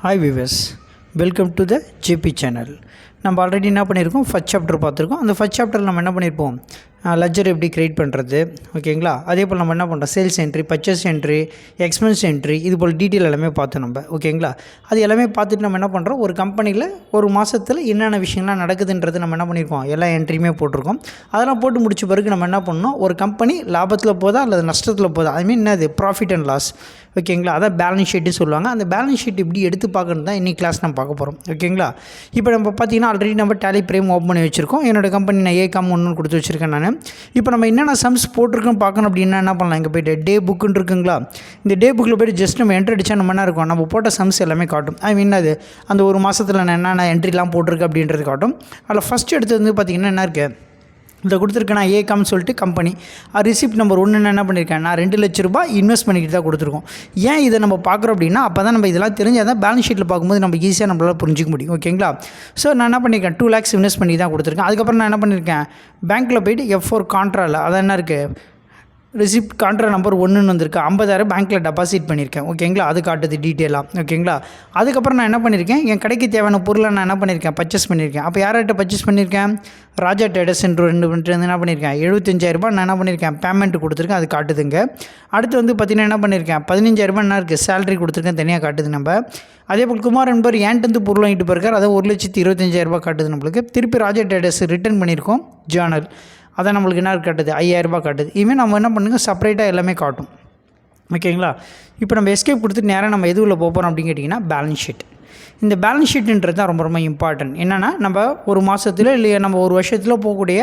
Hi viewers, welcome to the JP channel. நம்ம already என்ன பண்ணியிருக்கோம்? ஃபஸ்ட் சாப்டர் பார்த்துருக்கோம். அந்த ஃபஸ்ட் சாப்டரில் நம்ம என்ன பண்ணியிருப்போம்? லெஜர் எப்படி க்ரியேட் பண்ணுறது ஓகேங்களா? அதே போல் நம்ம என்ன பண்ணுறோம் sales entry purchase entry expense entry இது போல் டீட்டெயில் எல்லாமே பார்த்தோம் நம்ம. ஓகேங்களா? அது எல்லாமே பார்த்துட்டு நம்ம என்ன பண்ணுறோம் ஒரு கம்பெனியில் ஒரு மாதத்தில் என்னென்ன விஷயங்கள்லாம் நடக்குதுன்றது நம்ம என்ன பண்ணியிருக்கோம்? எல்லா என்ட்ரியுமே போட்டிருக்கோம். அதெல்லாம் போட்டு முடிச்ச பிறகு நம்ம என்ன பண்ணணும் ஒரு கம்பெனி லாபத்தில் போதா அல்லது நஷ்டத்தில் போதா? ஐ மீன் என்னது? ப்ராஃபிட் அண்ட் லாஸ் ஓகேங்களா? அதான் பேலன்ஸ் ஷீட்டு சொல்லுவாங்க. அந்த பேலன்ஸ் ஷீட் இப்படி எடுத்து பார்க்கணும் தான் இன்னைக்கு கிளாஸ் நம்ம பார்க்க போகிறோம் ஓகேங்களா? இப்போ நம்ம பார்த்தீங்கன்னா ஆல்ரெடி நம்ம டேலி பிரேம் ஓப்பன் பண்ணி வச்சுருக்கோம். என்னோட கம்பெனி நான் ஏ காம் ஒன்று கொடுத்து வச்சுருக்கேன் நான். இப்போ நம்ம என்னென்ன சம்ஸ் போட்டிருக்கோம் பார்க்கணும் அப்படின்னா என்ன பண்ணலாம்? இங்கே போய்ட்டு டே புக்குன்னு இருக்குங்களா? இந்த டே புக்கில் போய்ட்டு ஜஸ்ட் நம்ம என்ட்ரி அடித்தா நம்ம என்ன இருக்கும்? நம்ம போட்ட சம்ஸ் எல்லாமே காட்டும். ஐ மீன் அது அந்த ஒரு மாதத்தில் நான் என்னென்ன என்ட்ரிலாம் போட்டிருக்கு அப்படின்றது காட்டும். அதில் ஃபஸ்ட் எடுத்தது வந்து பார்த்திங்கன்னா என்ன இருக்குது இந்த கொடுத்துருக்கேன் நான் ஏகாம்னு சொல்லிட்டு கம்பெனி ரிசிப்ட் நம்பர் ஒன்று என்ன பண்ணியிருக்கேன் நான் ரெண்டு லட்ச ரூபாய் இன்வெஸ்ட் பண்ணிக்கிட்டு தான் கொடுத்துருக்கோம். ஏன் இதை நம்ம பார்க்குறோம் அப்படின்னா அப்போ தான் நம்ம இதெல்லாம் தெரிஞ்சால் தான் பேலன்ஸ் ஷீட்டில் பார்க்கும்போது நம்ம ஈஸியாக நம்மளால் புரிஞ்சிக்க முடியும். ஓகேங்களா ஸோ நான் என்ன பண்ணியிருக்கேன் டூ லேக்ஸ் இன்வெஸ்ட் பண்ணி தான் கொடுத்துருக்கேன். அதுக்கப்புறம் நான் என்ன பண்ணியிருக்கேன் பேங்க்கில் போயிட்டு எஃப் ஃபோர் கான்ட்ராவில் அதான் என்ன இருக்குது ரிசிப்ட் கான்ட்ரா நம்பர் ஒன்றுன்னு வந்திருக்கு. ஐம்பதாயிரம் பேங்க்கில் டெபாசிட் பண்ணியிருக்கேன் ஓகேங்களா அது காட்டுது டீட்டெயிலாக ஓகேங்களா அதுக்கப்புறம் நான் என்ன பண்ணியிருக்கேன் என் கடைக்கு தேவையான பொருளை நான் என்ன பண்ணியிருக்கேன் பர்ச்சேஸ் பண்ணியிருக்கேன் அப்போ யார்கிட்ட பர்ச்சேஸ் பண்ணியிருக்கேன் ராஜா டேடஸ் என்று ரெண்டு வந்து என்ன பண்ணியிருக்கேன் எழுபத்தஞ்சாயிரரூபா நான் என்ன பண்ணியிருக்கேன் பேமெண்ட் கொடுத்துருக்கேன். அது காட்டுதுங்க. அடுத்து வந்து பார்த்திங்கன்னா என்ன பண்ணியிருக்கேன் பதினஞ்சாயிரரூபா என்ன இருக்குது சேலரி கொடுத்துருக்கேன் தனியாக காட்டுது நம்ம. அதே போல் குமார் என்பவர் ஏன்ட்டு பொருள் வாங்கிட்டு போயிருக்கார்? அதை ஒரு லட்சத்தி இருபத்தஞ்சாயிரரூபா காட்டுது நம்மளுக்கு. திருப்பி ராஜா டேடஸ் ரிட்டர்ன் பண்ணியிருக்கோம். ஜேர்னல் அதான் நம்மளுக்கு என்ன காட்டுது? ஐயாயிரரூபா காட்டுது. இனிமேல் நம்ம என்ன பண்ணுங்க? செப்பரேட்டாக எல்லாமே காட்டும். ஓகேங்களா இப்போ நம்ம எஸ்கேப் கொடுத்துட்டு நேராக நம்ம எது உள்ள போகிறோம் அப்படின்னு கேட்டிங்கன்னா பேலன்ஸ் ஷீட் இந்த பேலன்ஸ் ஷீட்டுன்றது தான் ரொம்ப ரொம்ப இம்பார்ட்டன்ட் என்னென்னா நம்ம ஒரு மாதத்தில் இல்லை நம்ம ஒரு வருஷத்தில் போகக்கூடிய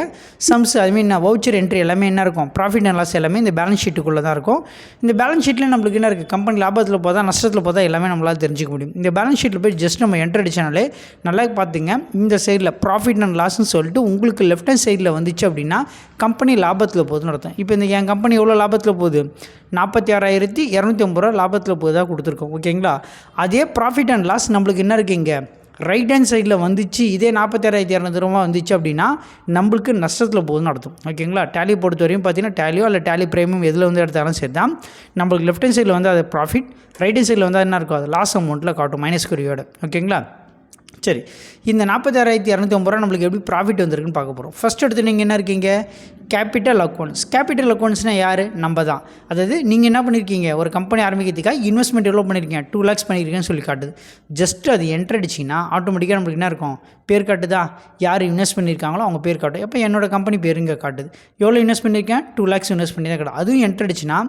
sums I mean voucher entry எல்லாமே என்ன இருக்கும்? ப்ராஃபிட் அண்ட் லாஸ் எல்லாமே இந்த பேலன்ஸ் ஷீட்டுக்குள்ளே தான் இருக்கும். இந்த பேலன்ஸ் ஷீட்டில் நம்மளுக்கு என்ன இருக்குது கம்பெனி லாபத்தில் போதா நஷ்டத்தில் போதா எல்லாமே நம்மளால் தெரிஞ்சிக்க முடியும். இந்த பேலன்ஸ் ஷீட்டில் போய் ஜஸ்ட் நம்ம என்ட்ரு அடிச்சாலே நல்லா பார்த்துங்க இந்த சைடில் ப்ராஃபிட் அண்ட் லாஸ்ன்னு சொல்லிட்டு உங்களுக்கு லெஃப்ட் ஹேண்ட் சைடில் வந்துச்சு அப்படின்னா கம்பெனி லாபத்தில் போகுதுன்னு அர்த்தம். இப்போ இந்த என் கம்பெனி எவ்வளோ லாபத்தில் போகுது? நாற்பத்தி ஆறாயிரத்தி இரநூத்தி ஐம்பது ரூபா லாபத்தில் போகுதா கொடுத்துருக்கோம். ஓகேங்களா அதே ப்ராஃபிட் அண்ட் லாஸ் நம்மளுக்கு என்ன இருக்குது இங்கே? ரைட் ஹேண்ட் சைடில் வந்துச்சு இதே நாற்பத்தேழாயிரத்தி இரநூத்தி ரூபா வந்துச்சு அப்படின்னா நம்மளுக்கு நஷ்டத்தில் போகுதுன்னு நடத்தும் ஓகேங்களா டேலி பொறுத்த வரையும் பார்த்தீங்கன்னா டேலியோ இல்லை டேலி பிரேமியம் எதில் வந்து எடுத்தாலும் சரி தான் நம்மளுக்கு லெஃப்ட் ஹேண்ட் சைடில் வந்து அது ப்ராஃபிட் ரைட் ஹேண்ட் சைடில் வந்து என்ன இருக்கும் அது லாஸ் அமௌண்ட்டில் காட்டும் மைனஸ் குறியோட ஓகேங்களா சரி இந்த நாற்பத்தாறாயிரத்தி இரநூத்தி ஐம்பது ரூபா நம்மளுக்கு எப்படி ப்ராஃபிட் வந்திருக்குன்னு பார்க்க போகிறோம் ஃபஸ்ட் எடுத்து நீங்கள் என்ன இருக்கீங்க? கேபிட்டல் அக்கௌண்ட்ஸ் கேபிட்டல் அக்கௌண்ட்ஸ்னால் யார்? நம்ம தான் அதாவது நீங்கள் என்ன பண்ணியிருக்கீங்க ஒரு கம்பெனி ஆரம்பிக்கிறதுக்காக இன்வெஸ்ட்மெண்ட் எவ்வளோ பண்ணியிருக்கீங்க டூ லேக்ஸ் பண்ணியிருக்கேன்னு சொல்லி காட்டுது. ஜஸ்ட் அது என்ட்ரு அடிச்சிங்கன்னா ஆட்டோமேட்டிக்காக நம்மளுக்கு என்ன இருக்கும்? பேர் காட்டுதா? யார் இன்வெஸ்ட் பண்ணியிருக்காங்களோ அவங்க பேர் காட்டும். எப்போ என்னோட கம்பெனி பேருங்க காட்டுது. எவ்வளோ இன்வெஸ்ட் பண்ணியிருக்கேன் டூ லேக்ஸ் இன்வெஸ்ட் பண்ணி தான் காட்டும். அதுவும் என்ட்ரு அடிச்சுன்னா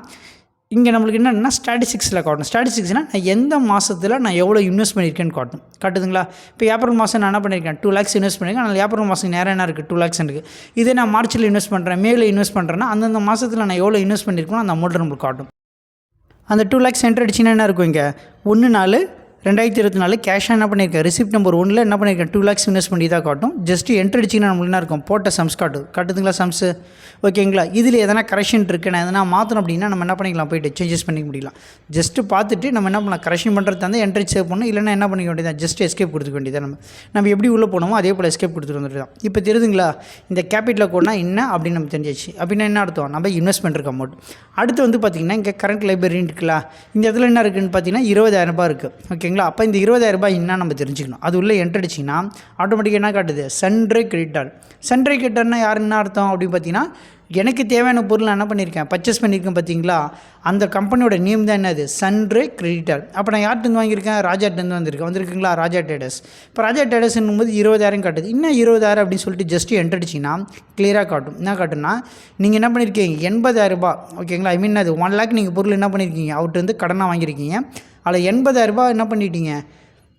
இங்கே நம்மளுக்கு என்னென்னா ஸ்டாட்டிஸ்டிக்ஸில் காட்டும் ஸ்டாட்டிஸ்டிக்ஸ்னால் நான் எந்த மாதத்தில் நான் எவ்வளோ இன்வெஸ்ட் பண்ணியிருக்கேன்னு காட்டும் காட்டுதுங்களா? இப்போ ஏப்ரல் மாதம் நான் என்ன பண்ணியிருக்கேன்? டூ லேக்ஸ் இன்வெஸ்ட் பண்ணியிருக்கேன். அதனால் ஏப்ரல் மாதம் நேரம் என்ன இருக்குது டூ லேக்ஸ் இருக்குது இதே நான் மார்ச்சில் இன்வெஸ்ட் பண்ணுறேன் மேல இன்வெஸ்ட் பண்ணுறேன்னா அந்தந்த மாதத்தில் நான் எவ்வளோ இன்வெஸ்ட் பண்ணியிருக்கணும் அந்த அமௌண்ட்டை நம்மளுக்கு காட்டும். அந்த டூ லேக்ஸ் சென்டர் அடிச்சுன்னா என்ன இருக்கும் இங்கே? ஒன்று நாலு ரெண்டாயிரத்தி இருபத்தி நாலு கேஷாக என்ன பண்ணியிருக்கேன் ரிசிப்ட் நம்பர் ஒன்றில் என்ன பண்ணியிருக்கேன் டூ லேக்ஸ் இன்வெஸ்ட் பண்ணி தான் காட்டும். ஜஸ்ட் என்ட்ரி அடிச்சிங்கன்னா நம்மளுக்கு என்ன இருக்கும்? போட்ட சம்ஸ் காட்டும் காட்டுதுங்களா சம்ஸு ஓகேங்களா? இதில் எதனா கரெக்ஷன் இருக்குது நான் எதனா மாற்றணும் அப்படின்னா நம்ம என்ன பண்ணிக்கலாம்? போயிட்டு சேஞ்சஸ் பண்ணிக்க முடியலாம் ஜஸ்ட்டு பார்த்துட்டு நம்ம என்ன பண்ணலாம்? கரெக்ஷன் பண்ணுறது தந்து என்ட்ரி சேவ் பண்ணணும். இல்லைன்னா என்ன பண்ணிக்க வேண்டியதான் ஜஸ்ட் எஸ்கேப் கொடுத்துக்க வேண்டியதான் நம்ம. நம்ம எப்படி உள்ளே போனோமோ அதே போல் எஸ்கேப் கொடுத்துட்டு வந்துட்டு தான் இப்போ தெரியுதுங்களா? இந்த கேபிட்டல் கோட்னா என்ன அப்படின்னு நம்ம தெரிஞ்சிச்சு அப்படின்னா என்ன அர்த்தம்? நம்ம இன்வெஸ்ட்மெண்ட் இருக்க அமௌண்ட் அடுத்து வந்து பார்த்திங்கன்னா இங்கே கரண்ட் லைப்ரரின்னு இருக்குல்ல? இந்த இடத்துல என்ன இருக்குதுன்னு பார்த்தீங்கன்னா இருபதாயிரம் ரூபாய் இருக்குது ஓகேங்களா? அப்போ இந்த இருபதாயிரம் ரூபாய் என்ன நம்ம தெரிஞ்சுக்கணும். அது உள்ளே என்ட்ரடிச்சிங்கன்னா ஆட்டோமேட்டிக்காக என்ன காட்டுது? சன்ட்ரே கிரெடிட்டார் சன்ட்ரே கிரெடிட்டார்னா யார் என்ன அர்த்தம் அப்படின்னு பார்த்தீங்கன்னா எனக்கு தேவையான பொருள் நான் என்ன பண்ணியிருக்கேன்? பர்ச்சேஸ் பண்ணியிருக்கேன் பார்த்தீங்களா? அந்த கம்பெனியோட நேம் தான் என்னது? சன்ரே கிரெடிட்டர் அப்போ நான் யார்கிட்டருந்து வாங்கியிருக்கேன்? ராஜாட்டேருந்து வந்திருக்கேன். வந்திருக்குங்களா? ராஜா டேடஸ் இப்போ ராஜா டேடஸ்ன்னும் போது இருபதாயிரம் காட்டுது. இன்னும் இருபதாயிரம் அப்படின்னு சொல்லிட்டு ஜஸ்ட் என்ட்ரு அடிச்சிங்கன்னா கிளியராக காட்டும். என்ன காட்டும்னா நீங்கள் என்ன பண்ணியிருக்கீங்க எண்பதாயிரரூபா ரூபாய். ஓகேங்களா ஐ மீன் அது ஒன் லேக் நீங்கள் பொருள் என்ன பண்ணியிருக்கீங்க அவர்கிட்ட வந்து கடனாக வாங்கியிருக்கீங்க. அதில் எண்பதாயிரம் ரூபாய் என்ன பண்ணிட்டீங்க?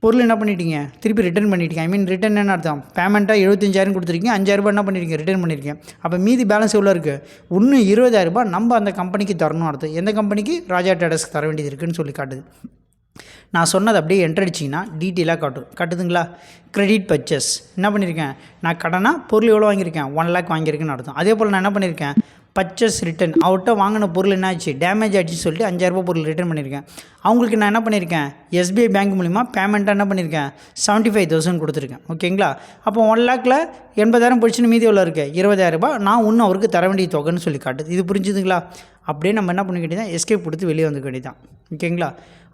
பொருள் என்ன பண்ணிட்டீங்க? திருப்பி ரிட்டர்ன் பண்ணிட்டீங்க. ஐ மீன் ரிட்டர்ன் என்ன அர்த்தம். பேமெண்ட்டாக எழுபத்தஞ்சாயிரம் கொடுத்துருக்கீங்க அஞ்சாயிரரூபா என்ன பண்ணிருக்கீங்க ரிட்டர்ன் பண்ணியிருக்கேன் அப்போ மீதி பேலன்ஸ் எவ்வளோ இருக்குது ஒன்று இருபதாயிரரூபா நம்ம அந்த கம்பெனிக்கு தரணும் அர்த்தம். எந்த கம்பெனிக்கு ராஜா டேடஸ்க்கு தர வேண்டியது இருக்குன்னு சொல்லி காட்டுது. நான் சொன்னது அப்படியே என்ட்ரடிச்சிங்கன்னா டீட்டெயிலாக காட்டும். காட்டுதுங்களா? கிரெடிட் பர்ச்சேஸ் என்ன பண்ணியிருக்கேன் நான் கடனாக பொருள் எவ்வளோ வாங்கியிருக்கேன்? ஒன் லேக் வாங்கியிருக்கேன்னு அர்த்தம். அதே போல் நான் என்ன பண்ணியிருக்கேன் பர்ச்சேஸ் ரிட்டன் அவர்கிட்ட வாங்கின பொருள் என்ன ஆச்சு டேமேஜ் ஆச்சுன்னு சொல்லிட்டு அஞ்சாயிரரூபா பொருள் ரிட்டர்ன் பண்ணியிருக்கேன் அவங்களுக்கு நான் என்ன பண்ணியிருக்கேன் எஸ்பிஐ பேங்க் மூலிமா பேமெண்ட்டாக என்ன பண்ணியிருக்கேன் செவன்ட்டி ஃபைவ் தௌசண்ட் கொடுத்துருக்கேன். ஓகேங்களா? அப்போ ஒன் லேக்கில் எண்பதாயிரம் போயிடுச்சுன்னு மீதி எவ்வளோ இருக்குது இருபதாயிரரூபா நான் இன்னும் அவருக்கு தர வேண்டிய தொகைன்னு சொல்லி காட்டுது. இது புரிஞ்சுதுங்களா? அப்படியே நம்ம என்ன பண்ணிக்கிட்டே வேண்டியதான் எஸ்கேப் கொடுத்து வெளியே வந்துக்க வேண்டியதான் ஓகேங்களா?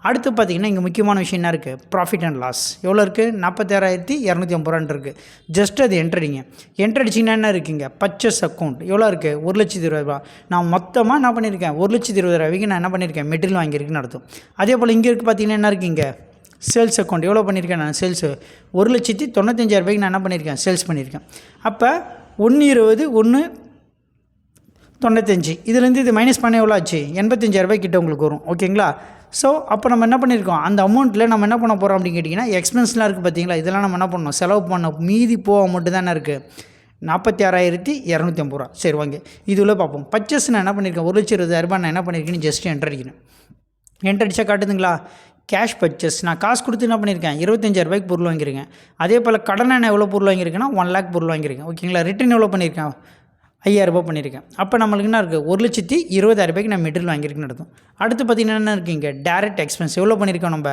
அடுத்து பார்த்தீங்கன்னா இங்கே முக்கியமான விஷயம் என்ன இருக்குது? ப்ராஃபிட் அண்ட் லாஸ் எவ்வளோ இருக்குது? நாற்பத்தாறாயிரத்தி இரநூத்தி ஐம்பது ரூபான்ருக்கு இருக்குது. ஜஸ்ட் அது என்ட்ரடிங்க என்ட்ரு அடிச்சிங்கன்னா என்ன இருக்குங்க பர்ச்சஸ் அக்கௌண்ட் எவ்வளோ இருக்குது? ஒரு லட்சத்தி இருபது ரூபா. நான் மொத்தமாக என்ன பண்ணியிருக்கேன்? ஒரு லட்சத்தி இருபது ரூபாய்க்கு நான் என்ன பண்ணியிருக்கேன்? மெட்டீரியல் வாங்கியிருக்குன்னு அர்த்தம். அதே போல் இங்கே இருக்குது பார்த்தீங்கன்னா என்ன இருக்குங்க சேல்ஸ் அக்கௌண்ட் எவ்வளோ பண்ணியிருக்கேன் நான்? சேல்ஸு ஒரு லட்சத்தி தொண்ணூத்தஞ்சாயிரம் ரூபாய்க்கு நான் என்ன பண்ணியிருக்கேன்? சேல்ஸ் பண்ணியிருக்கேன். அப்போ ஒன்று இருபது ஒன்று தொண்ணூத்தஞ்சு. இதுலேருந்து இது மைனஸ் பண்ண எவ்வளோ ஆச்சு? எண்பத்தஞ்சாயிரரூபாய் கிட்ட உங்களுக்கு வரும். ஓகேங்களா ஸோ அப்போ நம்ம என்ன பண்ணியிருக்கோம் அந்த அமௌண்ட்டில் நம்ம என்ன பண்ண போகிறோம் அப்படின்னு கேட்டிங்கன்னா எக்ஸ்பென்ஸ்லாம் இருக்குது பார்த்தீங்களா இதெல்லாம் நம்ம என்ன பண்ணணும்? செலவு பண்ண மீதி போக மட்டும் தானே இருக்குது நாற்பத்தி ஆறாயிரத்தி இரநூத்தி ஐம்பது ரூபா. சரி வாங்க. இதுவில் பார்ப்போம். பர்ச்சேஸ் நான் என்ன பண்ணியிருக்கேன் ஒரு லட்சம் இருபதாயிரரூபா நான் என்ன பண்ணியிருக்கேன்னு ஜஸ்ட் என்டர் அடிக்கணும். என்டர் அடித்தா காட்டுதுங்களா? கேஷ் பர்ச்சேஸ் நான் காசு கொடுத்து என்ன பண்ணியிருக்கேன் இருபத்தஞ்சாயிரரூபாய்க்கு பொருள் வாங்கியிருக்கேன். அதே போல் கடனை நான் எவ்வளோ பொருள் வாங்கியிருக்கேன்னா ஒன் லேக் பொருள் வாங்கியிருக்கேன். ஓகேங்களா ரிட்டர்ன் எவ்வளோ பண்ணியிருக்கேன் ஐயாயிரம் ரூபாய் பண்ணியிருக்கேன். அப்போ நம்மளுக்கு என்ன இருக்குது ஒரு லட்சத்தி இருபதாயிரம் ரூபாய்க்கு நான் மெட்டீரியல் வாங்கியிருக்கேன்னு அர்த்தம். அடுத்து பார்த்தீங்கன்னா என்ன இருக்குது இங்கே? டேரக்ட் எக்ஸ்பென்ஸ் எவ்வளோ பண்ணியிருக்கோம் நம்ம?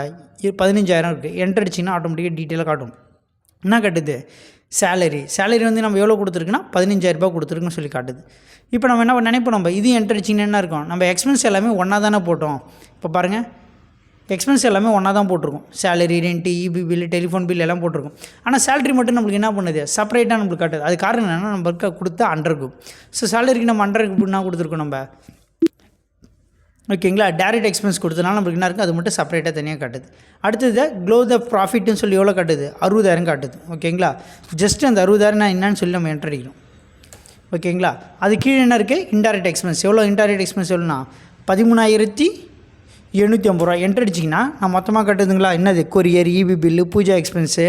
பதினஞ்சாயிரம் இருக்குது என்ட்ரு அடிச்சிங்கன்னா ஆட்டோமேட்டிக்காக டீட்டெயிலாக காட்டும். என்ன காட்டுது? சேலரி சேலரி வந்து நம்ம எவ்வளோ கொடுத்துருக்குன்னா பதினஞ்சாயிரம் ரூபாய் கொடுத்துருக்குன்னு சொல்லி காட்டுது. இப்போ நம்ம என்ன நினைப்போம் நம்ம? இது என்ட்ரு அடிச்சிங்கன்னா என்ன இருக்கும்? நம்ம எக்ஸ்பென்ஸ் எல்லாமே ஒன்றா தானே போட்டோம். இப்போ பாருங்கள் எக்ஸ்பென்ஸ் எல்லாமே ஒன்றா தான் போட்டிருக்கும். Salary rent EB bill telephone bill எல்லாம் போட்டிருக்கும். ஆனால் சேலரி மட்டும் நம்மளுக்கு என்ன பண்ணுது? செப்பரேட்டாக நம்மளுக்கு காட்டுது. அது காரணம் என்னென்னா நம்மளுக்கு கொடுத்த அண்டர் அண்டருக்கு ஸோ சேலரிக்கு நம்ம அண்டருக்கு குரூப் என்ன கொடுத்துருக்கோம் நம்ம. ஓகேங்களா டேரக்ட் எக்ஸ்பென்ஸ் கொடுத்தனால நம்மளுக்கு என்ன இருக்குது அது மட்டும் செப்பரேட்டாக தனியாக காட்டுது. அடுத்தது க்ளோ த ப்ராஃபிட்னு சொல்லி எவ்வளோ காட்டுது? அறுபதாயிரம் காட்டுது. ஓகேங்களா ஜஸ்ட் அந்த அறுபதாயிரம் நான் என்னன்னு சொல்லி நம்ம என்டர் ஓகேங்களா அது கீழே என்ன இருக்குது இன்டைரக்ட் எக்ஸ்பென்ஸ் எவ்வளோ இன்டைரக்ட் எக்ஸ்பென்ஸ் எவ்வளோனா பதிமூணாயிரத்தி எழுநூற்றி ஐம்பது ரூபா என்ட்ரு அடிச்சிங்கன்னா நான் மொத்தமாக கட்டுதுங்களா என்னது? Courier EB bill puja expense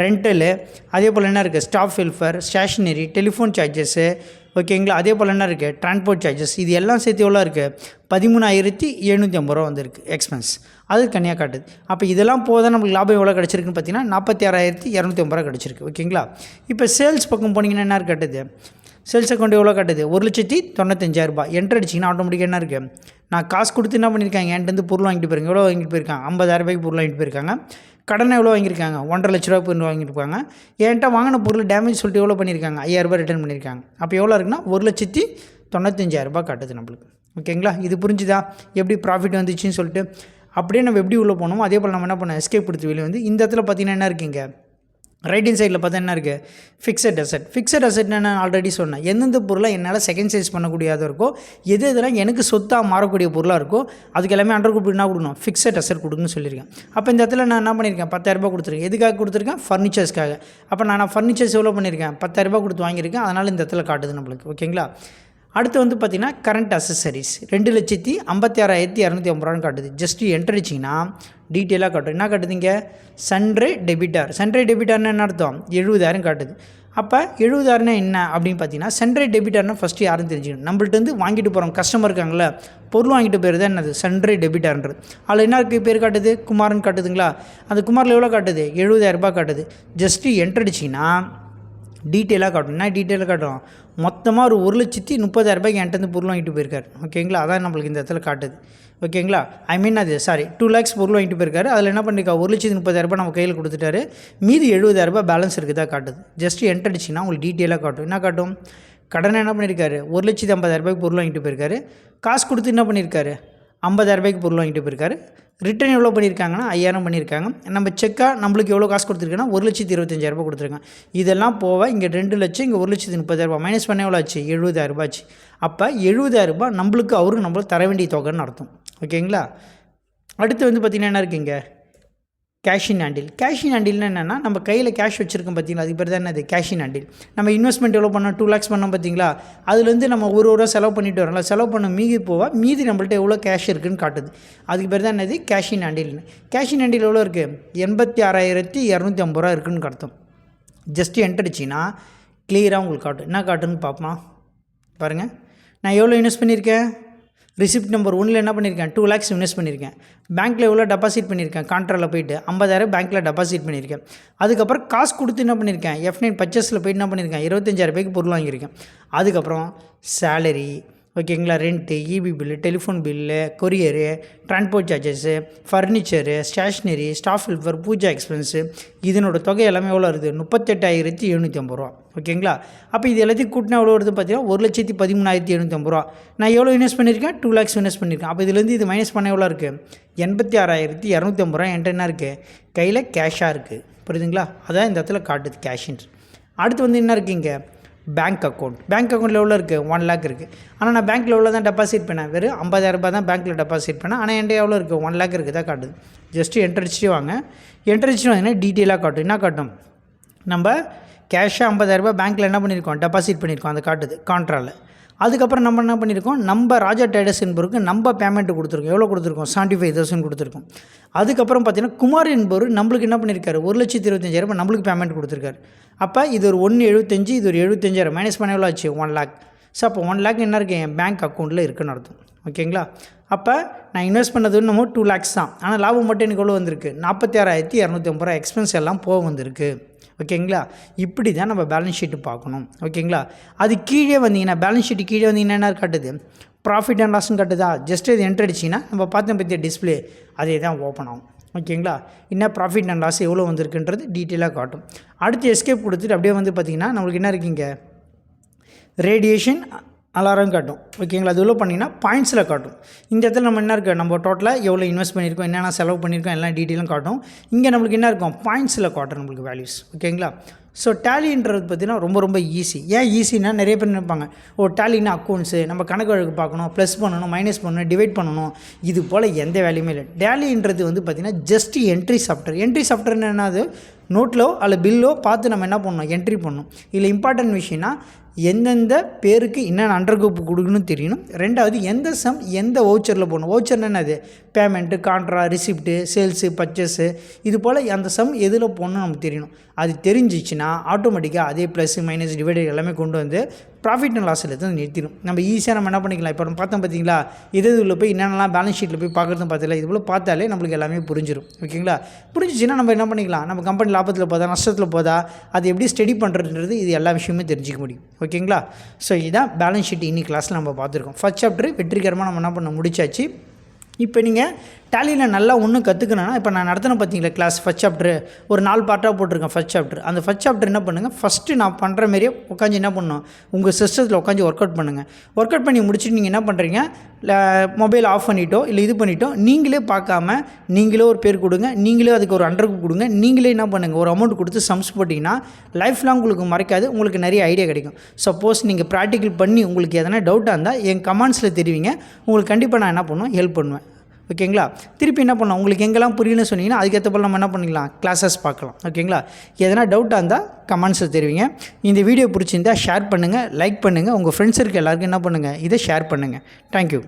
rental அதே போல் என்ன இருக்குது staff welfare stationery telephone charges ஓகேங்களா அதே போல் என்ன இருக்குது டிரான்ஸ்போர்ட் சார்ஜஸ் இது எல்லாம் சேர்த்து எவ்வளோ இருக்குது பதிமூணாயிரத்தி எழுநூற்றி ஐம்பது ரூபா வந்துருக்கு எக்ஸ்பென்ஸ் அது தனியாக காட்டுது. அப்போ இதெல்லாம் போதும் நம்மளுக்கு லாபம் எவ்வளோ கிடச்சிருக்குன்னு பார்த்தீங்கன்னா நாற்பத்தி ஆறாயிரத்தி இரநூத்தி ஐம்பது ரூபா கிடச்சிருக்கு ஓகேங்களா இப்போ சேல்ஸ் பக்கம் போனீங்கன்னா என்ன காட்டுது. சேல்ஸ் அக்கௌண்ட் எவ்வளோ காட்டுது? ஒரு லட்சத்தி தொண்ணூத்தஞ்சாயிரரூபா ரூபாய். என்ட்ரு அடிச்சிங்கன்னா ஆட்டோமேட்டிக்காக என்ன இருக்குது நான் காசு கொடுத்து என்ன பண்ணியிருக்காங்க என்கிட்ட பொருள் வாங்கிட்டு போயிருங்க எவ்வளோ வாங்கிட்டு போயிருக்காங்க? ஐம்பதாயிரம் ரூபாய்க்கு பொருள் வாங்கிட்டு போயிருக்காங்க. கடனை எவ்வளோ வாங்கியிருக்காங்க? ஒன்றரை லட்ச ரூபா பொருள் வாங்கிட்டு என்கிட்ட வாங்கின பொருள் டேமேஜ் சொல்லிட்டு எவ்வளோ பண்ணியிருக்காங்க ஐயாயிரம் ரூபாய் ரிட்டர்ன் பண்ணியிருக்காங்க அப்போ எவ்வளோ இருக்குன்னா ஒரு லட்சத்தி தொண்ணூத்தஞ்சாயிரரூபா ரூபாய் காட்டுது நம்மளுக்கு. ஓகேங்களா? இது புரிஞ்சுதா? எப்படி ப்ராஃபிட் வந்துச்சுன்னு சொல்லிட்டு அப்படியே நம்ம எப்படி உள்ளே போனோமோ அதே போல் நம்ம என்ன பண்ணோம்? எஸ்கேப் கொடுத்து வெளியே வந்து இந்த இடத்துல பார்த்தீங்கன்னா என்ன இருக்குங்க? ரைட் ஹேண்ட் சைடில் பார்த்தா என்ன இருக்குது ஃபிக்ஸட் அசெட் ஃபிக்ஸட் அசெட் நான் ஆல்ரெடி சொன்னேன். எந்தெந்த பொருளை என்னால் செகண்ட் சைஸ் பண்ணக்கூடியதாக இருக்கோ எது எதெல்லாம் எனக்கு சொத்தாக மாறக்கூடிய பொருளாக இருக்கோ அதுக்கு எல்லாமே அண்டர் குரூப் என்ன கொடுக்கணும். ஃபிக்ஸட் அசெட் கொடுக்குன்னு சொல்லியிருக்கேன். அப்போ இந்த இடத்துல நான் என்ன பண்ணியிருக்கேன்? பத்தாயிரரூபா கொடுத்துருக்கேன். எதுக்காக கொடுத்துருக்கேன்? ஃபர்னிச்சர்ஸ்க்காக அப்போ நான் ஃபர்னிச்சர்ஸ் எவ்வளோ பண்ணியிருக்கேன்? பத்தாயிரரூபா கொடுத்து வாங்கியிருக்கேன். அதனால் இந்த இடத்துல காட்டுது நம்மளுக்கு. ஓகேங்களா அடுத்து வந்து பார்த்தீங்கன்னா கரண்ட் அசசரிஸ் ரெண்டு லட்சத்தி ஐம்பத்தி ஆறாயிரத்தி இரநூத்தி ஐம்பது ரூபான்னு காட்டுது. ஜஸ்ட் என்ட்ரிச்சிங்கன்னா டீட்டெயிலாக காட்டும் என்ன காட்டுதுங்க? சன்ரே டெபிட்டார். சன்ரே டெபிட்டார்னு என்ன அர்த்தம்? எழுபதாயிரம் காட்டுது. அப்போ எழுபதாயிரம்னா என்ன அப்படின்னு பார்த்தீங்கன்னா சன்ரே டெபிட்டார்னா ஃபஸ்ட்டு யாரும் தெரிஞ்சுக்கணும். நம்மள்ட்ட வந்து வாங்கிட்டு போகிறோம் கஸ்டமர் இருக்காங்களே பொருள் வாங்கிட்டு போயிருது என்னது? சன்ரே டெபிட்டார்ன்றது. அதில் என்ன பேர் காட்டுது? குமார்னு காட்டுதுங்களா? அந்த குமாரில் எவ்வளோ காட்டுது? எழுபதாயிரம் ரூபாய் காட்டுது. ஜஸ்ட்டு என்ட்ரடிச்சிங்கன்னா டீட்டெயிலாக காட்டும் என்ன டீட்டெயிலாக காட்டும் மொத்தமாக ஒரு ஒரு லட்சத்தி முப்பதாயிரரூபாய்க்கு என்கிட்ட பொருள் வாங்கிட்டு போயிருக்காரு. ஓகேங்களா அதான் நம்மளுக்கு இந்த இடத்துல காட்டுது. ஓகேங்களா ஐ மீன் அது சாரி டூ லேக்ஸ் பொருள் வாங்கிட்டு போயிருக்காரு. அதில் என்ன பண்ணிருக்கா? ஒரு லட்சத்தி முப்பதாயிரரூபா நம்ம கையில் கொடுத்துட்டாரு. மீதி எழுபதாயிரம் ரூபாய் பேலன்ஸ் இருக்குதா காட்டுது. ஜஸ்ட் என்ட் அடிச்சிங்கன்னா உங்களுக்கு டீட்டெயிலாக காட்டும். என்ன காட்டும்? கடனை என்ன பண்ணியிருக்காரு ஒரு லட்சத்தி ஐம்பதாயிரரூபாய்க்கு பொருள் வாங்கிட்டு போயிருக்காரு. காசு கொடுத்து என்ன பண்ணியிருக்காரு ஐம்பதாயிரம் ரூபாய்க்கு பொருள் வாங்கிட்டு போயிருக்காரு. ரிட்டர்ன் எவ்வளோ பண்ணியிருக்காங்கன்னா ஐயாயிரம் பண்ணியிருக்காங்க. நம்ம செக்காக நம்மளுக்கு எவ்வளோ காசு கொடுத்துருக்கேன்னா ஒரு லட்சத்தி இருபத்தஞ்சாயிரம் ரூபாய் கொடுத்துருக்காங்க. இதெல்லாம் போக இங்கே ரெண்டு லட்சம் இங்கே ஒரு லட்சத்தி முப்பதாயிரம் ரூபாய் மைனஸ் பண்ண எவ்வளோ ஆச்சு? எழுபதாயிரம் ரூபாய் ஆச்சு. அப்போ எழுபதாயிரம் ரூபாய் நம்மளுக்கு அவருக்கு நம்மளுக்கு தர வேண்டிய தொகைன்னு அர்த்தம். ஓகேங்களா அடுத்து வந்து பார்த்திங்கன்னா என்ன இருக்குங்க cash in handle cash in என்னென்னா நம்ம கையில் கேஷ் வச்சுருக்கோம் பார்த்தீங்களா அதுக்கு பேர் தான் என்னது? கேஷ் இன் ஹேண்டில் நம்ம இன்வெஸ்ட்மெண்ட் எவ்வளோ பண்ணோம்? டூ லேக்ஸ் பண்ணோம் பார்த்தீங்களா அதுலேருந்து நம்ம ஒரு ஒரு ரூபா செலவு பண்ணிட்டு வரோம்ல. செலவு பண்ண மீதி போவா மீதி நம்மள்ட்ட எவ்வளோ கேஷ் இருக்குதுன்னு காட்டுது. அதுக்கு பேர் தான் என்னது? கேஷ் இன் ஹேண்டில்னு கேஷ் இன் ஹேண்டில் எவ்வளோ இருக்குது எண்பத்தி ஆறாயிரத்தி இரநூத்தி ஐம்பது ரூபா இருக்குன்னு காட்டும் ஜஸ்ட்டு என்டடிச்சின்னா கிளியராக உங்களுக்கு காட்டும். என்ன காட்டுன்னு பார்ப்போம்? பாருங்கள் நான் எவ்வளோ இன்வெஸ்ட் பண்ணியிருக்கேன்? ரிசிப்ட் நம்பர் ஒன்றில் என்ன பண்ணியிருக்கேன் டூ லேக்ஸ் இன்வெஸ்ட் பண்ணியிருக்கேன் பேங்க்கில் எவ்வளோ டெபாசிட் பண்ணியிருக்கேன் கான்ட்ராவில் போயிட்டு ஐம்பதாயிரம் பேங்க்கில் டெபாசிட் பண்ணியிருக்கேன் அதுக்கப்புறம் காசு கொடுத்து என்ன பண்ணியிருக்கேன் எஃப் நைன் பர்ச்சேஸில் போயிட்டு என்ன பண்ணியிருக்கேன் இருபத்தஞ்சாயிரம் ரூபாய்க்கு பொருள் வாங்கியிருக்கேன். அதுக்கப்புறம் சேலரி ஓகேங்களா rent EB bill telephone bill courier transport charges furniture stationery staff helper puja expense இதனோட தொகை எல்லாமே எவ்வளோ இருக்குது முப்பத்தெட்டாயிரத்தி எழுநூற்றி ஐம்பது ரூபா. ஓகேங்களா? அப்போ இது எல்லாத்தையும் கூட்டினா எவ்வளோ வருது பார்த்தீங்கன்னா ஒரு லட்சத்தி பதிமூணாயிரத்தி எழுநூற்றம்பது ரூபா. நான் எவ்வளோ இன்வெஸ்ட் பண்ணியிருக்கேன் டூ லேக்ஸ் இன்வெஸ்ட் பண்ணியிருக்கேன் அப்போ இதுலேருந்து இது மைனஸ் பண்ண எவ்வளோ இருக்குது எண்பத்தி ஆறாயிரத்தி இரநூத்தம்பது ரூபா. என்கிட்ட என்ன இருக்குது கையில் கேஷாக இருக்குது புரியுதுங்களா? அதான் இந்த இடத்துல காட்டுது கேஷின்ஸ் அடுத்து வந்து என்ன இருக்குது இங்கே? பேங்க் அக்கௌண்ட் பேங்க் அக்கௌண்ட்டில் எவ்வளோ இருக்குது ஒன் லேக் இருக்குது ஆனால் நான் பேங்க்கில் எவ்வளோ தான் டெபாசிட் பண்ணேன்? வெறும் ஐம்பதாயிரம் ரூபாய் தான் பேங்க்கில் டெபாசிட் பண்ணேன். ஆனால் என்கிட்ட எவ்வளோ இருக்குது ஒன் லேக் இருக்குது தான் காட்டுது. ஜஸ்ட்டு என்ட்ரு வாங்க. என்ட்ரு வாங்கினா டீட்டெயிலாக காட்டும். என்ன காட்டும்? நம்ம கேஷாக ஐம்பதாயிரரூபா பேங்க்கில் என்ன பண்ணியிருக்கோம்? டெபாசிட் பண்ணியிருக்கோம் அந்த காட்டுது கான்ட்ராவில் அதுக்கப்புறம் நம்ம என்ன பண்ணியிருக்கோம்? நம்ம ராஜா டேடஸ் என்பவருக்கு நம்ம பேமெண்ட் கொடுத்துருக்கோம். எவ்வளோ கொடுத்துருக்கோம்? செவன்ட்டி ஃபைவ் தௌசண்ட் கொடுத்துருக்கோம். அதுக்கப்புறம் பார்த்தீங்கன்னா குமார் என்பவர் நம்மளுக்கு என்ன பண்ணியிருக்காரு? ஒரு லட்சத்தி இருபத்தஞ்சாயிரம் ரூபாய் நம்மளுக்கு பேமெண்ட் கொடுத்துருக்காரு. அப்போ இது ஒரு ஒன்று எழுபத்தஞ்சு இது ஒரு எழுபத்தஞ்சாயிரம். மைனஸ் பண்ண எவ்வளோ ஆச்சு? ஒன் லேக் ஸோ அப்போ ஒன் லேக் என்ன இருக்குது என் பேங்க் அக்கௌண்ட்டில் இருக்குன்னு அர்த்தம். ஓகேங்களா? அப்போ நான் இன்வெஸ்ட் பண்ணது நம்ம டூ லேக்ஸ் தான். ஆனால் லாபம் மட்டும் எனக்கு எவ்வளோ வந்திருக்கு? நாற்பத்தி ஆறாயிரத்தி இரநூத்தி ஐம்பது ரூபா எக்ஸ்பென்ஸ் எல்லாம் போக வந்திருக்கு. ஓகேங்களா? இப்படி தான் நம்ம பேலன்ஸ் ஷீட்டு பார்க்கணும். ஓகேங்களா? அது கீழே வந்தீங்கன்னா பேலன்ஸ் ஷீட்டு கீழே வந்தீங்கன்னா என்ன காட்டுது? ப்ராஃபிட் அண்ட் லாஸ்ன்னு காட்டுதா? ஜஸ்ட் இது என்ட்ரு அடிச்சிங்கன்னா நம்ம பார்த்தோம் பற்றிய டிஸ்பிளே அதே தான் ஓப்பன் ஆகும். ஓகேங்களா? என்ன ப்ராஃபிட் அண்ட் லாஸ் எவ்வளோ வந்திருக்குன்றது டீட்டெயிலாக காட்டும். அடுத்து எஸ்கேப் கொடுத்துட்டு அப்படியே வந்து பார்த்திங்கன்னா நம்மளுக்கு என்ன இருக்குங்க ரேடியேஷன் அலாரம் காட்டும். ஓகேங்களா அது உள்ள பண்ணிங்கன்னா பாயிண்ட்ஸில் காட்டும். இந்த இடத்துல நம்ம என்ன இருக்குது நம்ம டோட்டலாக எவ்வளோ இன்வெஸ்ட் பண்ணியிருக்கோம்? என்னென்ன செலவு பண்ணியிருக்கோம்? எல்லா டீட்டெயிலும் காட்டும். இங்கே நம்மளுக்கு என்ன இருக்கும்? பாயிண்ட்ஸில் காட்டும் நம்மளுக்கு வேல்யூஸ் ஓகேங்களா ஸோ டேலின்றது பார்த்தீங்கன்னா ரொம்ப ரொம்ப ஈஸி ஏன் ஈஸினா நிறைய பேர் நினைப்பாங்க. ஓ டேலின்னா அக்கௌண்ட்ஸு நம்ம கணக்கு வழக்கு பார்க்கணும் ப்ளஸ் பண்ணணும் மைனஸ் பண்ணணும் டிவைட் பண்ணணும். இது போல் எந்த வேலையுமே இல்லை. டேலின்றது வந்து பார்த்திங்கன்னா ஜஸ்ட் என்ட்ரி சாஃப்ட்வேர் என்ட்ரி சாஃப்ட்வேர்னு என்னது? நோட்டிலோ அல்ல பில்லோ பார்த்து நம்ம என்ன பண்ணணும்? என்ட்ரி பண்ணணும். இதில் இம்பார்ட்டன்ட் விஷயம்னா எந்தெந்த பேருக்கு என்னென்ன அண்டர் குரூப் கொடுக்குன்னு தெரியணும். ரெண்டாவது எந்த சம் எந்த வவுச்சரில் போகணும் வவுச்சர் என்னது? Payment contra receipt sales purchase இது போல் அந்த சம் எதில் போகணும்னு நமக்கு தெரியணும். அது தெரிஞ்சிச்சுன்னா ஆட்டோமேட்டிக்காக அதே ப்ளஸ் மைனஸ் டிவைடட் எல்லாமே கொண்டு வந்து ப்ராஃபிட் அண்ட் லாஸில் எடுத்து நிறுத்திடும் நம்ம ஈஸியாக நம்ம என்ன பண்ணிக்கலாம்? இப்போ நம்ம பார்த்தோம் பார்த்தீங்களா இது இதில் போய் என்னென்னலாம் பேலன்ஸ் ஷீட்டில் போய் பார்க்குறதும் பார்த்தல இது போல் பார்த்தாலே நம்மளுக்கு எல்லாமே புரிஞ்சிடும் ஓகேங்களா? புரிஞ்சிச்சுன்னா நம்ம என்ன பண்ணிக்கலாம்? நம்ம கம்பெனி லாபத்தில் போதா நஷ்டத்தில் போதா அது எப்படி ஸ்டடி பண்ணுறதுன்றது இது எல்லா விஷயமுமே தெரிஞ்சிக்க முடியும். ஓகேங்களா? ஸோ இதுதான் பேலன்ஸ் ஷீட் இன்னி கிளாஸில் நம்ம பார்த்துருக்கோம். ஃபஸ்ட் சாப்டர் வெற்றிகரமாக நம்ம என்ன பண்ண முடிச்சாச்சு. இப்போ நீங்கள் டேலியில் நல்லா ஒன்றும் கற்றுக்கணும்னா இப்போ நான் நடத்தின பார்த்தீங்களா கிளாஸ் ஃபஸ்ட் சாப்டர் ஒரு நாலு பார்ட்டாக போட்டிருக்கேன் ஃபஸ்ட் சாப்டர் அந்த ஃபஸ்ட் சாப்டர் என்ன பண்ணுங்கள் ஃபஸ்ட்டு நான் பண்ணுற மாரியே உட்காந்து என்ன பண்ணணும் உங்கள் சிஸ்டத்தில் உட்காந்து ஒர்க் அவுட் பண்ணுங்கள் ஒர்க் அவுட் பண்ணி முடிச்சுட்டு நீங்கள் என்ன பண்ணுறீங்க மொபைல் ஆஃப் பண்ணிட்டோ இல்லை இது பண்ணிட்டோ நீங்களே பார்க்காம நீங்களே ஒரு பேர் கொடுங்க நீங்களே அதுக்கு ஒரு அண்டருக்கு கொடுங்க நீங்களே என்ன பண்ணுங்கள் ஒரு அமௌண்ட் கொடுத்து சம்ஸ் போட்டிங்கன்னா லைஃப் லாங் உங்களுக்கு மறைக்காது உங்களுக்கு நிறைய ஐடியா கிடைக்கும். சப்போஸ் நீங்கள் ப்ராக்டிக்கல் பண்ணி உங்களுக்கு எதனா டவுட்டாக இருந்தால் என் கமெண்ட்ஸில் தெரிவிங்க உங்களுக்கு கண்டிப்பாக நான் என்ன பண்ணுவேன் ஹெல்ப் பண்ணுவேன். ஓகேங்களா? திருப்பி என்ன பண்ணலாம்? உங்களுக்கு எங்கெல்லாம் புரியலன்னு சொன்னீங்கன்னா அதுக்கேற்ற போல் நம்ம என்ன பண்ணிக்கலாம்? கிளாஸஸ் பார்க்கலாம். ஓகேங்களா? எதனா டவுட்டாக இருந்தால் கமெண்ட்ஸை தெரிவிங்க. இந்த வீடியோ பிடிச்சிருந்தா ஷேர் பண்ணுங்கள் லைக் பண்ணுங்கள் உங்கள் ஃப்ரெண்ட்ஸ் இருக்க எல்லாருக்கும் என்ன பண்ணுங்கள் இதை ஷேர் பண்ணுங்கள் தேங்க்யூ